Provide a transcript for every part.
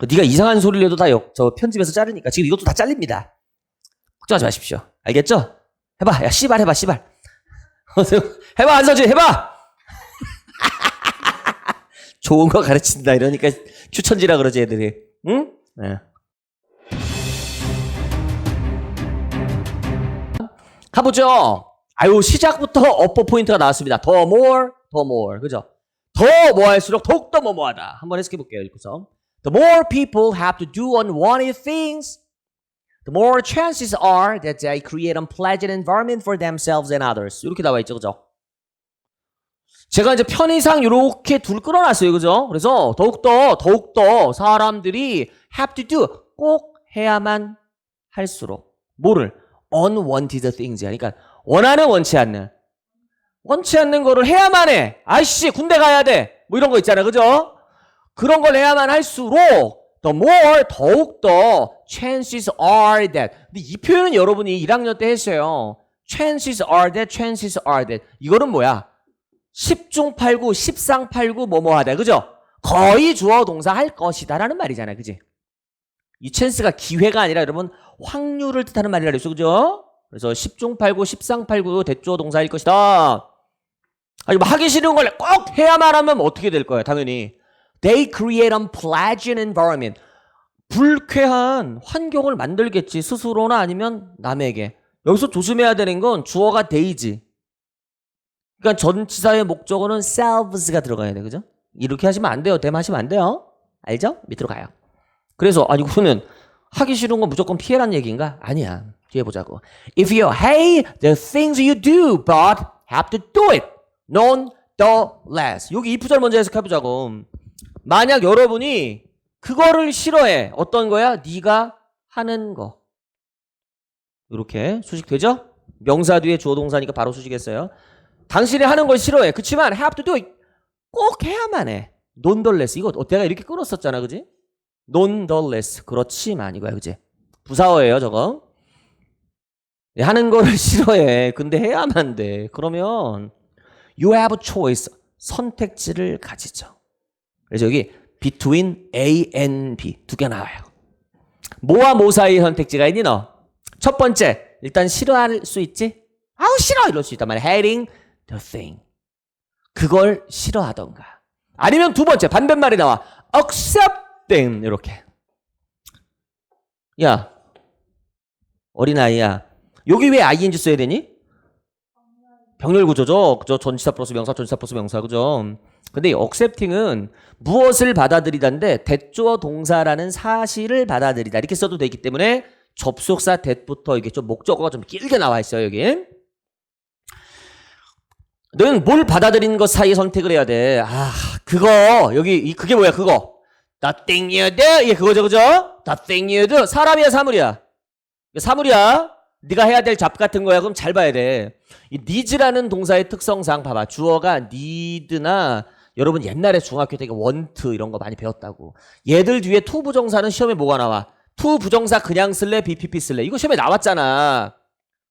그 네가 이상한 소리를 해도 다 역- 저 편집에서 자르니까 지금 이것도 다 잘립니다. 걱정하지 마십시오. 알겠죠? 해봐. 야 씨발 해봐 씨발. 해봐 안서지 해봐. 좋은 거 가르친다 이러니까 추천지라 그러지 애들이. 응? 네. 가보죠. 아유 시작부터 업보 포인트가 나왔습니다. 더 more, 더 more, 그죠? 더 뭐 할수록 더욱더 뭐뭐하다. 한번 해석해 볼게요. 읽고서. The more people have to do unwanted things, the more chances are that they create unpleasant environment for themselves and others. 이렇게 나와 있죠, 그죠? 제가 이제 편의상 이렇게 둘 끌어놨어요, 그죠? 그래서 더욱더 더욱더 사람들이 have to do 꼭 해야만 할수록 뭐를 unwanted things, 그러니까 원하는 원치 않는 원치 않는 거를 해야만 해. 아이씨 군대 가야 돼. 뭐 이런 거 있잖아, 그죠? 그런 걸 해야만 할수록 the more 더욱더 chances are that. 근데 이 표현은 여러분이 1학년 때 했어요. chances are that, chances are that. 이거는 뭐야? 10중 8구, 10상 8구 뭐뭐 하다. 그죠? 거의 주어 동사 할 것이다라는 말이잖아요. 그지? 이 찬스가 기회가 아니라 여러분 확률을 뜻하는 말이라 그랬어. 그죠? 그래서 10중 8구, 10상 8구 대주어 동사일 것이다. 아니 뭐 하기 싫은 걸 꼭 해야만 하면 어떻게 될 거예요? 당연히 they create unpleasant environment. 불쾌한 환경을 만들겠지 스스로나 아니면 남에게. 여기서 조심해야 되는 건 주어가 데이지. 그러니까 전치사의 목적어는 selves가 들어가야 돼, 그죠? 이렇게 하시면 안 돼요. 대마하시면 안 돼요. 알죠? 밑으로 가요. 그래서 아니 그러면 하기 싫은 건 무조건 피해란 얘기인가? 아니야. 뒤에 보자고. If you hate the things you do, but have to do it, nonetheless. 여기 이프절 먼저 해석해보자고. 만약 여러분이 그거를 싫어해. 어떤 거야? 네가 하는 거. 이렇게 수식 되죠? 명사 뒤에 주어 동사니까 바로 수식했어요. 당신이 하는 걸 싫어해. 그치만 have to do. 꼭 해야만 해. nonetheless. 이거 어, 내가 이렇게 끌었었잖아. 그지? nonetheless. 그렇지만 이거야. 그지? 부사어예요, 저거. 예, 하는 거를 싫어해. 근데 해야만 돼. 그러면 you have a choice. 선택지를 가지죠. 그래서 여기 between A and B 두 개 나와요. 뭐와 뭐 사이의 선택지가 있니 너? 첫 번째 일단 싫어할 수 있지? 아우 싫어 이럴 수 있단 말이야. hating the thing. 그걸 싫어하던가. 아니면 두 번째 반대말이 나와. accepting 이렇게. 야 어린아이야. 여기 왜 ing 써야 되니? 병렬 구조죠. 그죠? 전치사 플러스 명사, 전치사 플러스 명사, 그죠? 근데 이 accepting은 무엇을 받아들이다인데 대주어 동사라는 사실을 받아들이다 이렇게 써도 되기 때문에 접속사 that부터 이게 좀 목적어가 좀 길게 나와 있어요 여기. 너는 뭘 받아들이는 것 사이에 선택을 해야 돼. 아 그거 여기 이 그게 뭐야 그거. The thing you do 이게 그거죠 그죠? The thing you do 사람이야 사물이야. 사물이야. 네가 해야 될 잡 같은 거야. 그럼 잘 봐야 돼. 이 needs라는 동사의 특성상 봐봐. 주어가 need나 여러분 옛날에 중학교 때 want 이런 거 많이 배웠다고. 얘들 뒤에 to 부정사는 시험에 뭐가 나와? to 부정사 그냥 쓸래 BPP 쓸래? 이거 시험에 나왔잖아.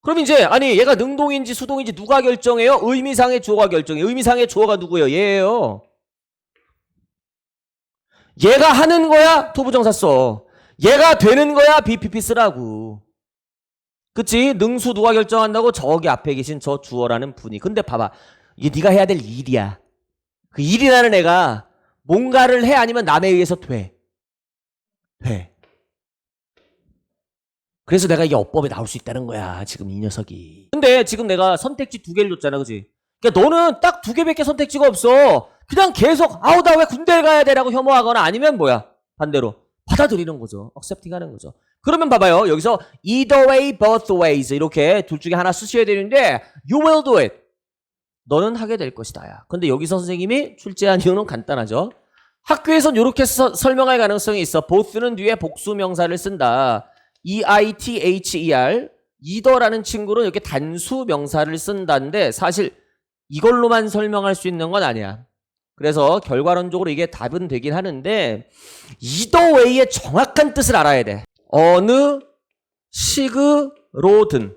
그럼 이제 아니 얘가 능동인지 수동인지 누가 결정해요? 의미상의 주어가 결정해. 의미상의 주어가 누구예요? 얘예요. 얘가 하는 거야? to 부정사 써. 얘가 되는 거야? BPP 쓰라고. 그치? 능수 누가 결정한다고? 저기 앞에 계신 저 주어라는 분이. 근데 봐봐. 이게 네가 해야 될 일이야. 그 일이라는 애가 뭔가를 해 아니면 남에 의해서 돼. 돼. 그래서 내가 이게 어법에 나올 수 있다는 거야. 지금 이 녀석이. 근데 지금 내가 선택지 두 개를 줬잖아. 그지? 그러니까 너는 딱 두 개밖에 선택지가 없어. 그냥 계속 아우 나 왜 군대를 가야 돼라고 혐오하거나 아니면 뭐야? 반대로 받아들이는 거죠. accepting 하는 거죠. 그러면 봐봐요. 여기서 either way, both ways 이렇게 둘 중에 하나 쓰셔야 되는데 you will do it. 너는 하게 될 것이다. 야. 근데 여기서 선생님이 출제한 이유는 간단하죠. 학교에선 이렇게 서- 설명할 가능성이 있어. both는 뒤에 복수 명사를 쓴다. E-I-T-H-E-R either라는 친구는 이렇게 단수 명사를 쓴다는데 사실 이걸로만 설명할 수 있는 건 아니야. 그래서 결과론적으로 이게 답은 되긴 하는데 way의 정확한 뜻을 알아야 돼. 어느 식으로든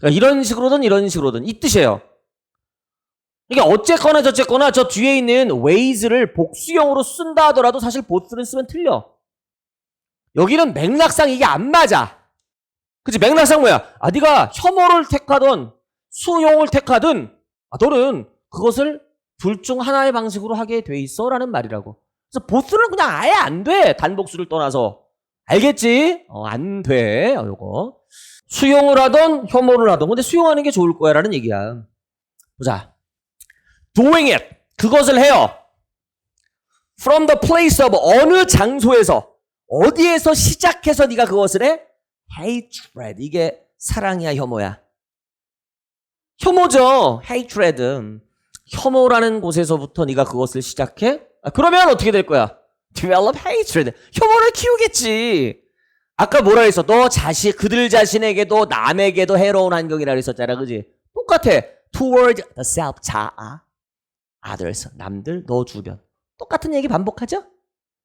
그러니까 이런 식으로든 이런 식으로든 이 뜻이에요. 이게 어쨌거나 저쨌거나 저 뒤에 있는 ways를 복수형으로 쓴다 하더라도 사실 both는 쓰면 틀려. 여기는 맥락상 이게 안 맞아. 그치 맥락상 뭐야? 아 네가 혐오를 택하든 수용을 택하든 아 너는 그것을 둘 중 하나의 방식으로 하게 돼 있어라는 말이라고. 그래서 보스는 그냥 아예 안 돼. 단복수를 떠나서. 알겠지? 어, 안 돼. 어, 요거. 수용을 하던 혐오를 하던 근데 수용하는 게 좋을 거야 라는 얘기야. 보자. doing it. 그것을 해요. from the place of 어느 장소에서 어디에서 시작해서 네가 그것을 해? hatred. 이게 사랑이야, 혐오야. 혐오죠. hatred. 혐오라는 곳에서부터 네가 그것을 시작해? 아, 그러면 어떻게 될 거야? Develop hatred. 혐오를 키우겠지. 아까 뭐라 했어? 너 자신, 그들 자신에게도 남에게도 해로운 환경이라 그랬었잖아. 그지? 똑같아. toward the self. 자아. others. 남들, 너 주변. 똑같은 얘기 반복하죠?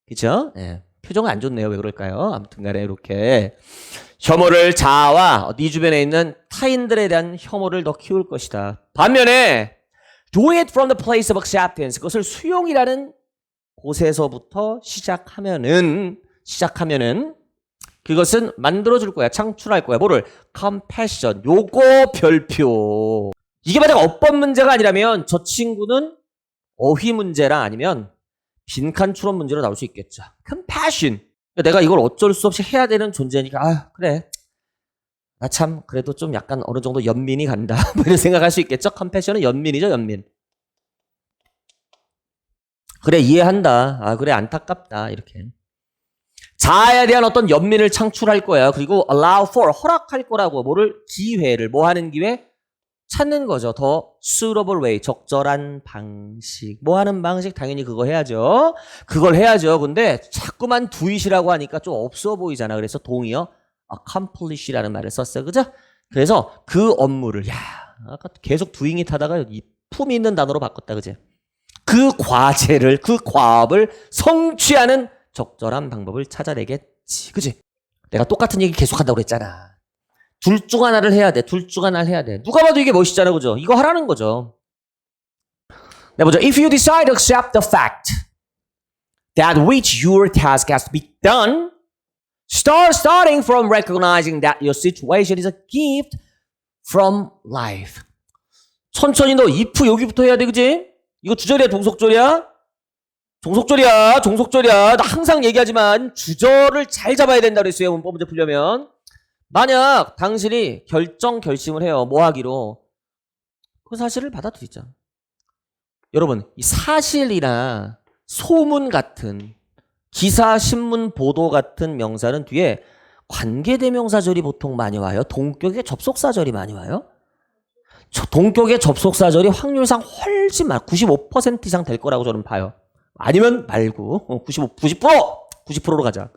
그죠? 예. 표정은 안 좋네요. 왜 그럴까요? 아무튼 간에 이렇게. 혐오를 자아와 네 주변에 있는 타인들에 대한 혐오를 더 키울 것이다. 반면에 doing it from the place of acceptance. 그것을 수용이라는 곳에서부터 시작하면은 시작하면은 그것은 만들어 줄 거야. 창출할 거야. 뭐를? compassion. 요거 별표. 이게 만약 어법 문제가 아니라면 저 친구는 어휘 문제라 아니면 빈칸 추론 문제로 나올 수 있겠죠. compassion. 내가 이걸 어쩔 수 없이 해야 되는 존재니까 아 그래. 나 참 그래도 좀 약간 어느 정도 연민이 간다. 뭐 이런 생각할 수 있겠죠. compassion은 연민이죠, 연민. 그래 이해한다. 아 그래 안타깝다 이렇게. 자아에 대한 어떤 연민을 창출할 거야. 그리고 allow for 허락할 거라고 뭐를 기회를 뭐 하는 기회 찾는 거죠. 더 suitable way 적절한 방식. 뭐 하는 방식 당연히 그거 해야죠. 그걸 해야죠. 근데 자꾸만 do it이라고 하니까 좀 없어 보이잖아. 그래서 동의어 accomplish라는 말을 썼어요. 그죠? 그래서 그 업무를 야 아까 계속 doing it 하다가 이 품이 있는 단어로 바꿨다. 그지? 그 과제를 그 과업을 성취하는 적절한 방법을 찾아내겠지. 그지? 내가 똑같은 얘기 계속한다고 그랬잖아. 둘 중 하나를 해야 돼. 둘 중 하나를 해야 돼. 누가 봐도 이게 멋있잖아. 그죠? 이거 하라는 거죠. 네, 보자. If you decide to accept the fact that which your task has to be done, start starting from recognizing that your situation is a gift from life. 천천히 너 if 여기부터 해야 돼. 그지? 이거 주절이야, 동속절이야? 종속절이야, 종속절이야. 나 항상 얘기하지만 주절을 잘 잡아야 된다 그랬어요. 문법 문제 풀려면. 만약 당신이 결정 결심을 해요. 뭐 하기로. 그 사실을 받아들이자. 여러분, 이 사실이나 소문 같은 기사, 신문, 보도 같은 명사는 뒤에 관계대명사절이 보통 많이 와요. 동격의 접속사절이 많이 와요. 저- 동격의 접속 사절이 확률상 훨씬 많아. 95% 이상 될 거라고 저는 봐요. 아니면 말고 어, 95, 90% 90%로 가자.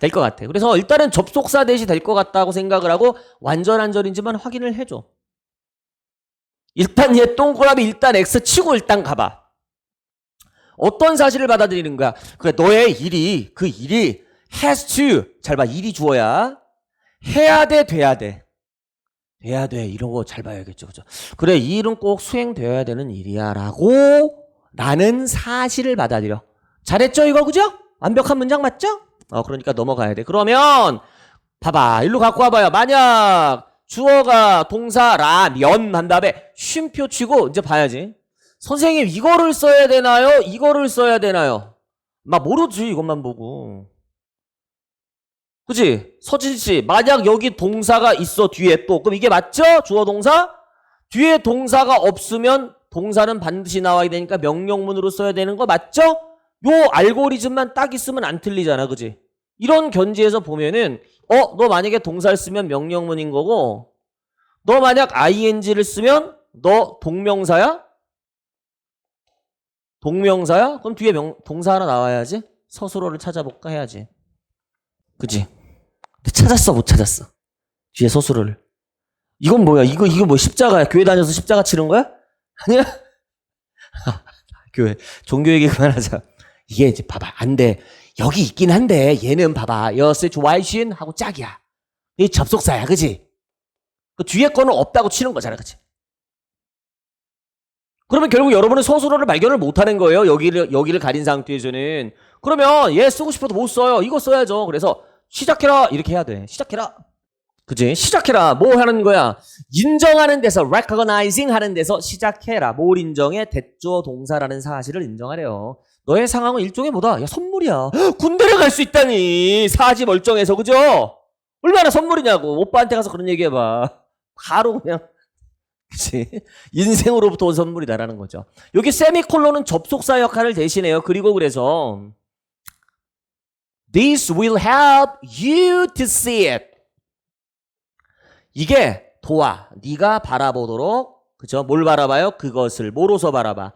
될 것 같아. 그래서 일단은 접속사 대시 될 것 같다고 생각을 하고 완전한 절인지만 확인을 해줘. 일단 얘 동그라미 일단 X 치고 일단 가봐. 어떤 사실을 받아들이는 거야? 그래 너의 일이 그 일이 has to 잘 봐. 일이 주어야 해야 돼 돼야 돼. 돼야 돼 이런 거 잘 봐야겠죠. 그죠? 그래 이 일은 꼭 수행되어야 되는 일이야 라고 나는 사실을 받아들여. 잘했죠, 이거, 그죠? 완벽한 문장 맞죠? 어, 그러니까 넘어가야 돼. 그러면, 봐봐. 일로 갖고 와봐요. 만약, 주어가 동사, 라, 면, 한 다음에, 쉼표 치고, 이제 봐야지. 선생님, 이거를 써야 되나요? 이거를 써야 되나요? 막 모르지, 이것만 보고. 그지? 서진 씨, 만약 여기 동사가 있어, 뒤에 또. 그럼 이게 맞죠? 주어 동사? 뒤에 동사가 없으면 동사는 반드시 나와야 되니까 명령문으로 써야 되는 거 맞죠? 요 알고리즘만 딱 있으면 안 틀리잖아. 그지? 이런 견지에서 보면은 어, 너 만약에 동사를 쓰면 명령문인 거고 너 만약 ing를 쓰면 너 동명사야? 동명사야? 그럼 뒤에 명, 동사 하나 나와야지. 서술어를 찾아볼까 해야지. 그지? 찾았어, 못 찾았어. 뒤에 서술어를. 이건 뭐야? 이거, 이거 뭐 십자가야? 교회 다녀서 십자가 치는 거야? 아니야? 교회, 종교 얘기 그만하자. 이게 이제 봐봐. 안 돼. 여기 있긴 한데, 얘는 봐봐. 여스 좋아이신 하고 짝이야. 이 접속사야, 그지? 그 뒤에 거는 없다고 치는 거잖아, 그지? 그러면 결국 여러분은 서술어를 발견을 못하는 거예요. 여기를, 여기를 가린 상태에서는. 그러면 얘 쓰고 싶어도 못 써요. 이거 써야죠. 그래서 시작해라 이렇게 해야 돼. 시작해라. 그지? 시작해라. 뭐 하는 거야? 인정하는 데서 recognizing 하는 데서 시작해라. 뭘 인정해? 대조 동사라는 사실을 인정하래요. 너의 상황은 일종의 뭐다? 야 선물이야. 헉, 군대를 갈 수 있다니. 사지 멀쩡해서 그죠? 얼마나 선물이냐고. 오빠한테 가서 그런 얘기 해봐. 바로 그냥 그치? 인생으로부터 온 선물이다라는 거죠. 여기 세미콜론은 접속사 역할을 대신해요. 그리고 그래서 This will help you to see it. 이게 도와. 네가 바라보도록 그죠? 뭘 바라봐요? 그것을 뭐로서 바라봐?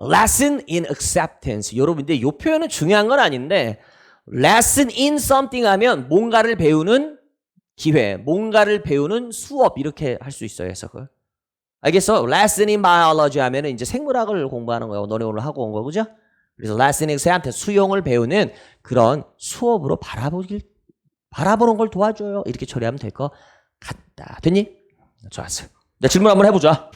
Lesson in acceptance. 여러분들 이 표현은 중요한 건 아닌데 lesson in something 하면 뭔가를 배우는 기회, 뭔가를 배우는 수업 이렇게 할 수 있어요. 해석을. 알겠어? Lesson in biology 하면은 이제 생물학을 공부하는 거예요. 너네 오늘 하고 온 거, 그죠? 그래서 exam한테 수용을 배우는 그런 수업으로 바라보길 바라보는 걸 도와줘요. 이렇게 처리하면 될 것 같다. 됐니? 좋았어요. 네, 질문 한번 해보자.